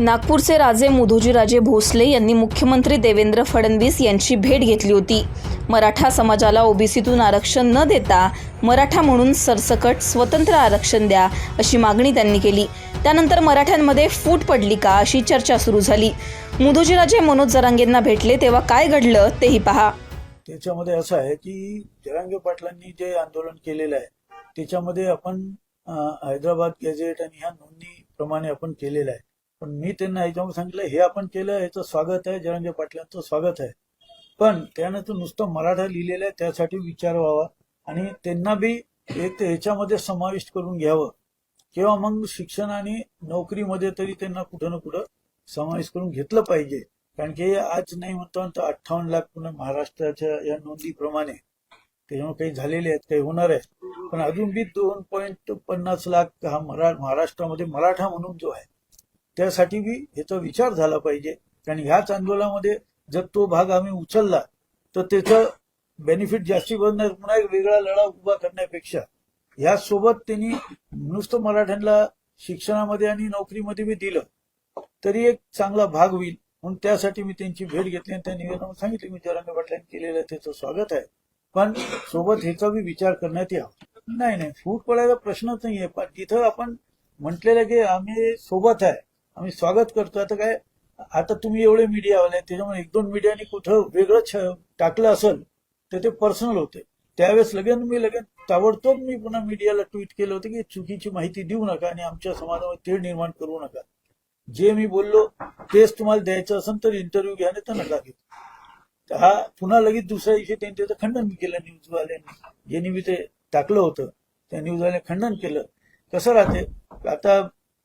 नागपूरचे राजे मुधोजीराजे भोसले यांनी मुख्यमंत्री देवेंद्र फडणवीस यांची भेट घेतली होती. मराठा समाजाला ओबीसीतून आरक्षण न देता मराठा म्हणून सरसकट स्वतंत्र आरक्षण द्या अशी मागणी त्यांनी केली. त्यानंतर मराठ्यांमध्ये फूट पडली का अशी चर्चा सुरू झाली. मुधोजीराजे मनोज जरांगेंना भेटले तेव्हा काय घडलं तेही पहा. त्याच्यामध्ये असं आहे की जरांगे पाटलांनी जे आंदोलन केलेलं आहे त्याच्यामध्ये आपण हैदराबाद गॅझेट आणि ह्या नोंदणीप्रमाणे आपण केलेलं आहे. पण मी त्यांना ह्याच्यामध्ये सांगितलं हे आपण केलं याचं स्वागत आहे जरांगे पाटलांचं स्वागत आहे. पण त्यानं तो नुसतं मराठा लिहिलेलं आहे त्यासाठी विचार व्हावा. आणि त्यांना बी एक ह्याच्यामध्ये समाविष्ट करून घ्यावं. किंवा मग शिक्षण आणि नोकरीमध्ये तरी त्यांना कुठं ना कुठं समावेश करून घेतलं पाहिजे. कारण की आज नाही म्हणतो तर अठ्ठावन्न लाख पुन्हा महाराष्ट्राच्या या नोंदीप्रमाणे त्याच्यामुळे काही झालेले आहेत काही होणार आहे पण अजून बी दोन पॉईंट पन्नास लाख हा मरा महाराष्ट्रामध्ये मराठा म्हणून जो आहे त्यासाठी बी ह्याचा विचार झाला पाहिजे. कारण ह्याच आंदोलनामध्ये जर तो भाग आम्ही उचलला तर त्याचं बेनिफिट जास्ती बनणार. पुन्हा एक वेगळा लढा उभा करण्यापेक्षा. ह्यासोबत त्यांनी नुसतं मराठ्यांना शिक्षणामध्ये आणि नोकरीमध्ये बी दिलं तरी एक चांगला भाग होईल. म्हणून त्यासाठी मी त्यांची भेट घेतली आणि त्या निवेदनावर सांगितले. मी जरांगे पाटलांनी केलेलं त्याचं स्वागत आहे. पण सोबत ह्याचा बी विचार करण्यात यावा. नाही नाही. फूट पडायचा प्रश्नच नाहीये. पण तिथं आपण म्हटलेलं की आम्ही सोबत आहे. आम्ही स्वागत करतो आता काय आता तुम्ही एवढे मीडियावाले त्याच्यामुळे एक दोन मीडियाने कुठं वेगळं टाकलं असेल तर ते पर्सनल होते. त्यावेळेस लगेच मी लगेच ताबडतोब मी पुन्हा मीडियाला ट्विट केलं होतं की चुकीची माहिती देऊ नका आणि आमच्या समाजामध्ये तेढ निर्माण करू नका. जे मी बोललो तेच तुम्हाला द्यायचं असेल तर इंटरव्ह्यू घ्या नाही तर नका घेऊ. तर हा पुन्हा लगेच दुसऱ्या दिवशी त्यांनी त्याचं खंडन मी केलं न्यूजवाल्यांनी ज्यांनी मी ते टाकलं होतं त्या न्यूजवाल्याने खंडन केलं. कसं राहते? आता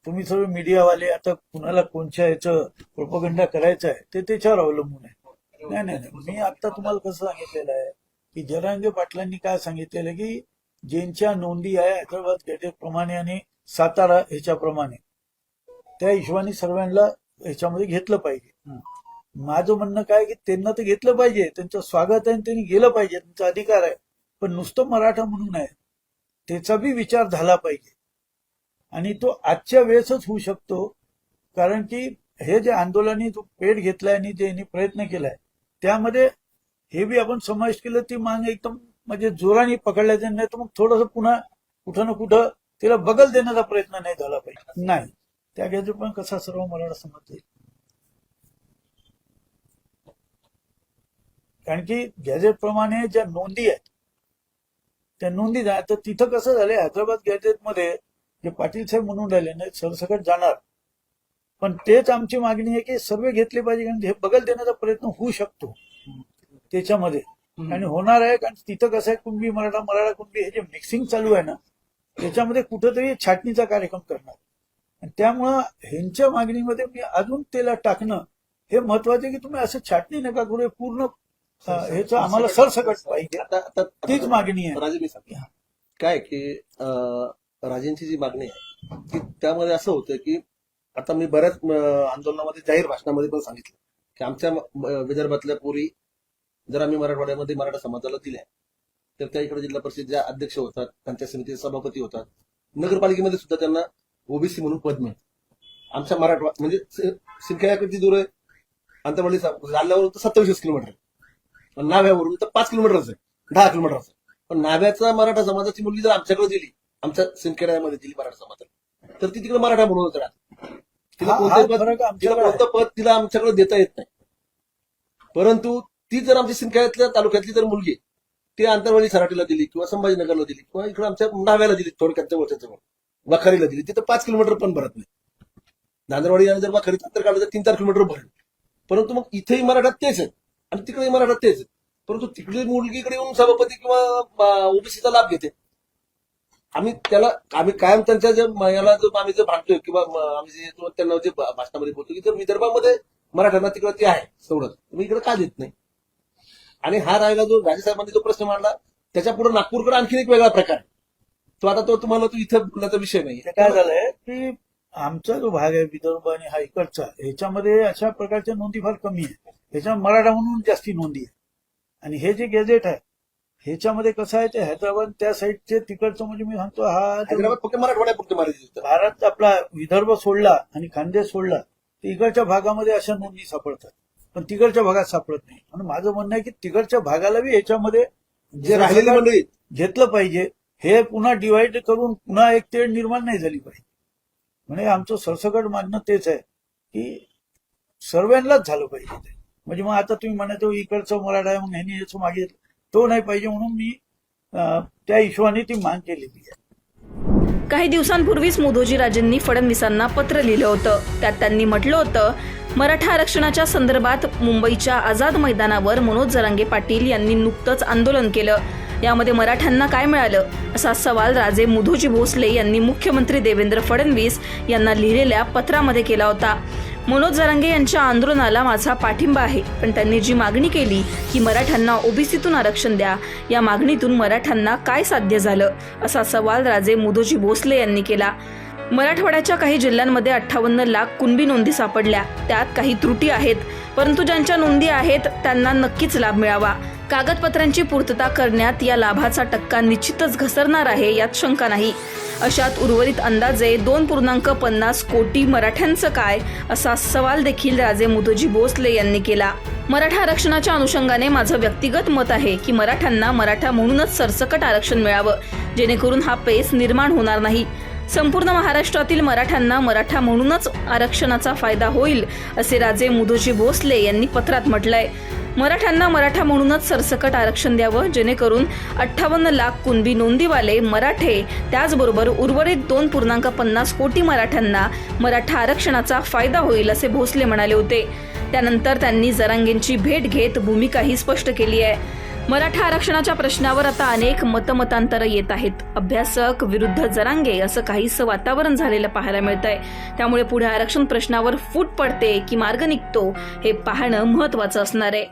तुम्ही सर्व मीडियावाले आता कुणाला कोणत्या याचं प्रोपगंडा करायचं आहे ते त्याच्यावर अवलंबून आहे. नाही नाही नाही. मी आता तुम्हाला कसं सांगितलेलं आहे की जरांगे पाटलांनी काय सांगितलेलं की ज्यांच्या नोंदी आहे हैदराबाद गॅजेट प्रमाणे आणि सातारा ह्याच्याप्रमाणे त्या हिशोबाने सर्वांना ह्याच्यामध्ये घेतलं पाहिजे. माझं म्हणणं काय की त्यांना तर घेतलं पाहिजे त्यांचं स्वागत आहे आणि त्यांनी गेलं पाहिजे त्यांचा अधिकार आहे. पण नुसतं मराठा म्हणून आहे त्याचा बी विचार झाला पाहिजे. आणि तो आजच्या वेळेसच होऊ शकतो कारण की हे जे आंदोलनाने जो पेट घेतलाय आणि जे यांनी प्रयत्न केलाय त्यामध्ये हे बी आपण समावेश केलं ती मांग एकदम म्हणजे जोराने पकडल्याचं नाही तर मग थोडस पुन्हा कुठं ना कुठं तिला बगल देण्याचा प्रयत्न नाही झाला पाहिजे. नाही. त्या गॅजेट पण कसा सर्व मराठा समाज जाईल? कारण की गॅजेट प्रमाणे ज्या नोंदी आहेत त्या नोंदी तर तिथं कसं झालंय हैदराबाद गॅजेटमध्ये जे पाटील साहेब म्हणून राहिले नाही सरसकट जाणार. पण तेच आमची मागणी आहे की सर्व घेतले पाहिजे कारण हे बगल देण्याचा प्रयत्न होऊ शकतो त्याच्यामध्ये. आणि होणार आहे कारण तिथं कसं आहे कुणबी मराठा मराठा कुणबी हे जे मिक्सिंग चालू आहे ना त्याच्यामध्ये कुठंतरी छाटणीचा कार्यक्रम करणार. आणि त्यामुळं ह्यांच्या मागणीमध्ये मी अजून त्याला टाकणं हे महत्वाचं की तुम्ही असं छाटणी नका करू पूर्ण ह्याचं आम्हाला सरसकट पाहिजे. आता तीच मागणी आहे. काय की राजेंची जी मागणी आहे की त्यामध्ये असं होतं की आता मी बऱ्याच आंदोलनामध्ये जाहीर भाषणामध्ये पण सांगितलं की आमच्या विदर्भातल्या पोरी जर आम्ही मराठवाड्यामध्ये मराठा समाजाला दिल्या तर त्या इकडे जिल्हा परिषद ज्या अध्यक्ष होतात पंचायत समितीचे सभापती होतात. नगरपालिकेमध्ये सुद्धा त्यांना ओबीसी म्हणून पद मिळतं. आमच्या मराठवा म्हणजे संख्या किती दूर आहे अंतरवाडी जालन्यावरून तर सत्तावीस किलोमीटर आहे. नाव्यावरून तर पाच किलोमीटरच आहे दहा किलोमीटरच आहे. पण नाव्याचा मराठा समाजाची मुलगी जर आमच्याकडे दिली आमच्या सिंदखेड्यामध्ये दिली मराठा समाजाला तर ती तिकडे मराठा म्हणूनच राहते तिला पद. कोणतं पद तिला आमच्याकडे देता येत नाही. परंतु ती जर आमच्या सिंदखेड्यातल्या तालुक्यातली जर मुलगी ती आंतरवाडी सराटीला दिली किंवा संभाजीनगरला दिली किंवा इकडे आमच्या नाव्याला दिली थोडक्यात जवळच्या जवळ वखारीला दिली तिथं पाच किलोमीटर पण भरत नाही. दांदरवाडी आणि जर वखारीचं अंतर काढलं तर तीन चार किलोमीटर भरेल. परंतु मग इथेही मराठात तेच आहेत आणि तिकडेही मराठात तेच आहेत. परंतु तिकडे मुलगीकडे येऊन सभापती किंवा ओबीसीचा लाभ घेते. आम्ही त्याला आम्ही कायम त्यांच्या जे याला जो आम्ही जे भांडतोय किंवा आम्ही जे त्यांना जे भाषणामध्ये बोलतो की जर विदर्भामध्ये मराठ्यांना तिकडे ते आहे तेवढं तुम्ही इकडे का देत नाही? आणि हा राहिला जो राजेसाहेबांनी जो प्रश्न मांडला त्याच्या पुढे नागपूरकडे आणखीन एक वेगळा प्रकार तो आता तो तुम्हाला तो इथं बोलण्याचा विषय नाही. काय झालंय की आमचा जो भाग आहे विदर्भ आणि हा इकडचा ह्याच्यामध्ये अशा प्रकारच्या नोंदी फार कमी आहे ह्याच्या मराठा म्हणून जास्ती नोंदी आहे आणि हे जे गॅजेट आहे ह्याच्यामध्ये कसं आहे ते हैदराबाद त्या साईडचे तिकडचं म्हणजे मी सांगतो हा हैदराबाद फक्त होतं. भारत आपला विदर्भ सोडला आणि खानदेश सोडला तर इकडच्या भागामध्ये अशा नोंदी सापडतात. पण तिकडच्या भागात सापडत नाही. म्हणून माझं म्हणणं आहे की तिकडच्या भागाला बी याच्यामध्ये जे राहिलेली मंडळी. घेतलं पाहिजे हे पुन्हा डिवाइड करून पुन्हा एक तेढ निर्माण नाही झाली पाहिजे. म्हणजे आमचं सरसकट मानणं तेच आहे की सर्वांनाच झालं पाहिजे म्हणजे मग आता तुम्ही म्हणा तो इकडचं मराठा आहे मग ह्यांनी याचं मागितलं तो नाही पाहिजे म्हणून मी त्या हिशोबाने ती मांग केलेली आहे. काही दिवसांपूर्वीच मुधोजीराजेंनी फडणवीसांना पत्र लिहिलं होतं. त्यात त्यांनी म्हटलं होतं मराठा आरक्षणाच्या संदर्भात मुंबईच्या आझाद मैदानावर मनोज जरांगे पाटील यांनी नुकतंच आंदोलन केलं. यामध्ये मराठ्यांना काय मिळालं? असा सवाल राजे मुधोजी भोसले यांनी मुख्यमंत्री देवेंद्र फडणवीस यांना लिहिलेल्या पत्रामध्ये केला होता. मनोज जरांगे यांच्या आंदोलनाला माझा पाठिंबा आहे. पण त्यांनी जी मागणी केली की मराठ्यांना ओबीसीतून आरक्षण द्या या मागणीतून मराठ्यांना काय साध्य झालं? असा सवाल राजे मुदोजी भोसले यांनी केला. मराठवाड्याच्या काही जिल्ह्यांमध्ये अठ्ठावन्न लाख कुणबी नोंदी सापडल्या. त्यात काही त्रुटी आहेत परंतु ज्यांच्या नोंदी आहेत त्यांना नक्कीच लाभ मिळावा. कागदपत्रांची पूर्तता करण्यात या लाभाचा टक्का निश्चितच घसरणार आहे यात शंका नाही. अशात उर्वरित अंदाजे दोन पूर्णांक पन्नास कोटी मराठ्यांचं काय असा सवाल देखील राजे मुधोजी भोसले यांनी केला. मराठा आरक्षणाच्या अनुषंगाने माझं व्यक्तिगत मत आहे की मराठ्यांना मराठा म्हणूनच सरसकट आरक्षण मिळावं जेणेकरून हा पेस निर्माण होणार नाही. संपूर्ण महाराष्ट्रातील मराठ्यांना मराठा म्हणूनच आरक्षणाचा फायदा होईल असे राजे मुधोजी भोसले यांनी पत्रात म्हटलंय. मराठ्यांना मराठा म्हणूनच सरसकट आरक्षण द्यावं जेणेकरून अठ्ठावन्न लाख कुणबी नोंदीवाले मराठे त्याचबरोबर उर्वरित दोन पूर्णांक पन्नास कोटी मराठ्यांना मराठा आरक्षणाचा फायदा होईल असे भोसले म्हणाले होते. त्यानंतर त्यांनी जरांगेंची भेट घेत भूमिकाही स्पष्ट केली आहे. मराठा आरक्षणाच्या प्रश्नावर आता अनेक मतमतांतर येत आहेत. अभ्यासक विरुद्ध जरांगे असं काहीसं वातावरण झालेलं पाहायला मिळतंय. त्यामुळे पुढे आरक्षण प्रश्नावर फूट पडते की मार्ग निघतो हे पाहणं महत्वाचं असणार आहे.